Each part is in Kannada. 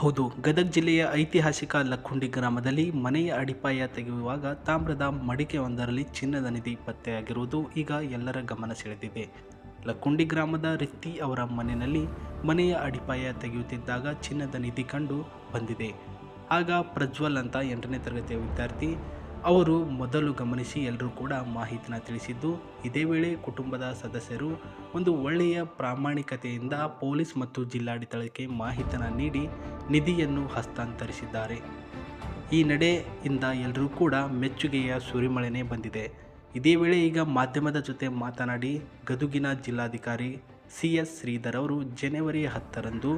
ಹೌದು, ಗದಗ ಜಿಲ್ಲೆಯ ಐತಿಹಾಸಿಕ ಲಕ್ಕುಂಡಿ ಗ್ರಾಮದಲ್ಲಿ ಮನೆಯ ಅಡಿಪಾಯ ತೆಗೆಯುವಾಗ ತಾಮ್ರದ ಮಡಿಕೆಯೊಂದರಲ್ಲಿ ಚಿನ್ನದ ನಿಧಿ ಪತ್ತೆಯಾಗಿರುವುದು ಈಗ ಎಲ್ಲರ ಗಮನ ಸೆಳೆದಿದೆ. ಲಕ್ಕುಂಡಿ ಗ್ರಾಮದ ರಿತ್ತಿ ಅವರ ಮನೆಯಲ್ಲಿ ಮನೆಯ ಅಡಿಪಾಯ ತೆಗೆಯುತ್ತಿದ್ದಾಗ ಚಿನ್ನದ ನಿಧಿ ಕಂಡು ಬಂದಿದೆ. ಆಗ ಪ್ರಜ್ವಲ್ ಅಂತ ಎಂಟನೇ ತರಗತಿಯ ವಿದ್ಯಾರ್ಥಿ, ಅವರು ಮೊದಲು ಗಮನಿಸಿ ಎಲ್ಲರೂ ಕೂಡ ಮಾಹಿತಿನ ತಿಳಿಸಿದ್ದು, ಇದೇ ವೇಳೆ ಕುಟುಂಬದ ಸದಸ್ಯರು ಒಂದು ಒಳ್ಳೆಯ ಪ್ರಾಮಾಣಿಕತೆಯಿಂದ ಪೊಲೀಸ್ ಮತ್ತು ಜಿಲ್ಲಾಡಳಿತಕ್ಕೆ ಮಾಹಿತಿನ ನೀಡಿ ನಿಧಿಯನ್ನು ಹಸ್ತಾಂತರಿಸಿದ್ದಾರೆ. ಈ ನಡೆಯಿಂದ ಎಲ್ಲರೂ ಕೂಡ ಮೆಚ್ಚುಗೆಯ ಸುರಿಮಳೆನೇ ಬಂದಿದೆ. ಇದೇ ವೇಳೆ ಈಗ ಮಾಧ್ಯಮದ ಜೊತೆ ಮಾತನಾಡಿ ಗದುಗಿನ ಜಿಲ್ಲಾಧಿಕಾರಿ ಸಿ ಎಸ್ ಶ್ರೀಧರ್ ಅವರು ಜನವರಿ ಹತ್ತರಂದು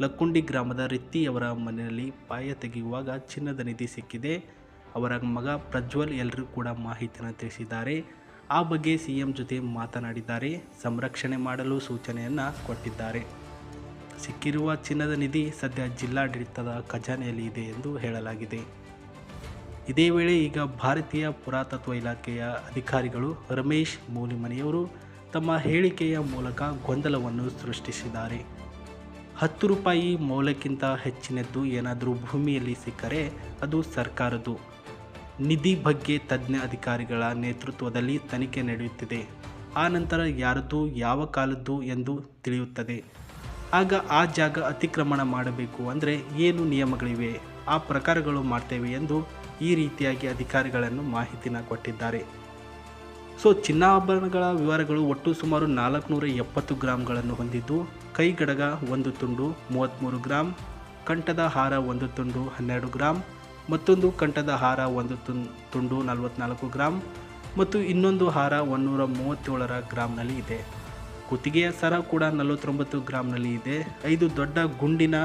ಲಕ್ಕುಂಡಿ ಗ್ರಾಮದ ರಿತ್ತಿಯವರ ಮನೆಯಲ್ಲಿ ಪಾಯ ತೆಗೆಯುವಾಗ ಚಿನ್ನದ ನಿಧಿ ಸಿಕ್ಕಿದೆ. ಅವರ ಮಗ ಪ್ರಜ್ವಲ್ ಎಲ್ಲರೂ ಕೂಡ ಮಾಹಿತಿಯನ್ನು ತಿಳಿಸಿದ್ದಾರೆ. ಆ ಬಗ್ಗೆ ಸಿ ಎಂ ಜೊತೆ ಮಾತನಾಡಿದ್ದಾರೆ. ಸಂರಕ್ಷಣೆ ಮಾಡಲು ಸೂಚನೆಯನ್ನು ಕೊಟ್ಟಿದ್ದಾರೆ. ಸಿಕ್ಕಿರುವ ಚಿನ್ನದ ನಿಧಿ ಸದ್ಯ ಜಿಲ್ಲಾಡಳಿತದ ಖಜಾನೆಯಲ್ಲಿ ಇದೆ ಎಂದು ಹೇಳಲಾಗಿದೆ. ಇದೇ ವೇಳೆ ಈಗ ಭಾರತೀಯ ಪುರಾತತ್ವ ಇಲಾಖೆಯ ಅಧಿಕಾರಿಗಳು ರಮೇಶ್ ಮೂಲಿಮನೆಯವರು ತಮ್ಮ ಹೇಳಿಕೆಯ ಮೂಲಕ ಗೊಂದಲವನ್ನು ಸೃಷ್ಟಿಸಿದ್ದಾರೆ. ಹತ್ತು ರೂಪಾಯಿ ಮೌಲ್ಯಕ್ಕಿಂತ ಹೆಚ್ಚಿನದ್ದು ಏನಾದರೂ ಭೂಮಿಯಲ್ಲಿ ಸಿಕ್ಕರೆ ಅದು ಸರ್ಕಾರದ್ದು. ನಿಧಿ ಬಗ್ಗೆ ತಜ್ಞ ಅಧಿಕಾರಿಗಳ ನೇತೃತ್ವದಲ್ಲಿ ತನಿಖೆ ನಡೆಯುತ್ತಿದೆ. ಆ ನಂತರ ಯಾರದ್ದು, ಯಾವ ಕಾಲದ್ದು ಎಂದು ತಿಳಿಯುತ್ತದೆ. ಆಗ ಆ ಜಾಗ ಅತಿಕ್ರಮಣ ಮಾಡಬೇಕು ಅಂದರೆ ಏನು ನಿಯಮಗಳಿವೆ? ಆ ಪ್ರಕಾರಗಳು ಮಾಡ್ತೇವೆ ಎಂದು ಈ ರೀತಿಯಾಗಿ ಅಧಿಕಾರಿಗಳನ್ನು ಮಾಹಿತಿನ ಕೊಟ್ಟಿದ್ದಾರೆ. ಸೊ, ಚಿನ್ನಾಭರಣಗಳ ವಿವರಗಳು ಒಟ್ಟು ಸುಮಾರು ನಾಲ್ಕುನೂರ ಎಪ್ಪತ್ತು ಗ್ರಾಮ್ಗಳನ್ನು ಹೊಂದಿದ್ದು ಕೈಗಡಗ ಒಂದು ತುಂಡು ಮೂವತ್ತ್ಮೂರು ಗ್ರಾಮ್ ಕಂಠದ ಹಾರ ಒಂದು ತುಂಡು, ಹನ್ನೆರಡು ಗ್ರಾಮ್ ಮತ್ತೊಂದು ಕಂಠದ ಹಾರ ಒಂದು ತುಂಡು ನಲವತ್ತ್ನಾಲ್ಕು ಗ್ರಾಮ್ ಮತ್ತು ಇನ್ನೊಂದು ಹಾರ ಒನ್ನೂರ ಮೂವತ್ತೇಳರ ಗ್ರಾಮ್ನಲ್ಲಿ ಇದೆ. ಕುತ್ತಿಗೆಯ ಸರ ಕೂಡ ನಲವತ್ತೊಂಬತ್ತು ಗ್ರಾಮ್ನಲ್ಲಿ ಇದೆ. ಐದು ದೊಡ್ಡ ಗುಂಡಿನ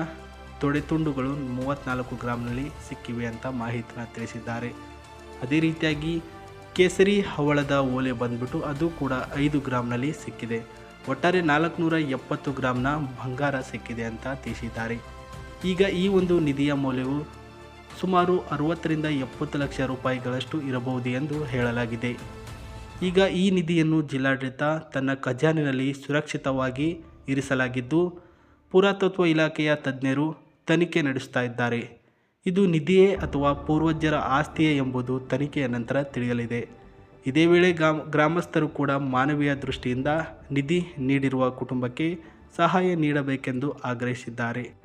ತೊಡೆತುಂಡುಗಳು ಮೂವತ್ತ್ನಾಲ್ಕು ಗ್ರಾಮ್ನಲ್ಲಿ ಸಿಕ್ಕಿವೆ ಅಂತ ಮಾಹಿತಿನ ತಿಳಿಸಿದ್ದಾರೆ. ಅದೇ ರೀತಿಯಾಗಿ ಕೇಸರಿ ಹವಳದ ಓಲೆ ಬಂದ್ಬಿಟ್ಟು ಅದು ಕೂಡ ಐದು ಗ್ರಾಮ್ನಲ್ಲಿ ಸಿಕ್ಕಿದೆ. ಒಟ್ಟಾರೆ ನಾಲ್ಕುನೂರ ಎಪ್ಪತ್ತು ಗ್ರಾಮ್ನ ಬಂಗಾರ ಸಿಕ್ಕಿದೆ ಅಂತ ತಿಳಿಸಿದ್ದಾರೆ. ಈಗ ಈ ಒಂದು ನಿಧಿಯ ಮೌಲ್ಯವು ಸುಮಾರು ಅರವತ್ತರಿಂದ ಎಪ್ಪತ್ತು ಲಕ್ಷ ರೂಪಾಯಿಗಳಷ್ಟು ಇರಬಹುದು ಎಂದು ಹೇಳಲಾಗಿದೆ. ಈಗ ಈ ನಿಧಿಯನ್ನು ಜಿಲ್ಲಾಡಳಿತ ತನ್ನ ಖಜಾನಿನಲ್ಲಿ ಸುರಕ್ಷಿತವಾಗಿ ಇರಿಸಲಾಗಿದ್ದು, ಪುರಾತತ್ವ ಇಲಾಖೆಯ ತಜ್ಞರು ತನಿಖೆ ನಡೆಸ್ತಾ ಇದ್ದಾರೆ. ಇದು ನಿಧಿಯೇ ಅಥವಾ ಪೂರ್ವಜರ ಆಸ್ತಿಯೇ ಎಂಬುದು ತನಿಖೆಯ ನಂತರ ತಿಳಿಯಲಿದೆ. ಇದೇ ವೇಳೆ ಗ್ರಾಮ, ಗ್ರಾಮಸ್ಥರು ಕೂಡ ಮಾನವೀಯ ದೃಷ್ಟಿಯಿಂದ ನಿಧಿ ನೀಡಿರುವ ಕುಟುಂಬಕ್ಕೆ ಸಹಾಯ ನೀಡಬೇಕೆಂದು ಆಗ್ರಹಿಸಿದ್ದಾರೆ.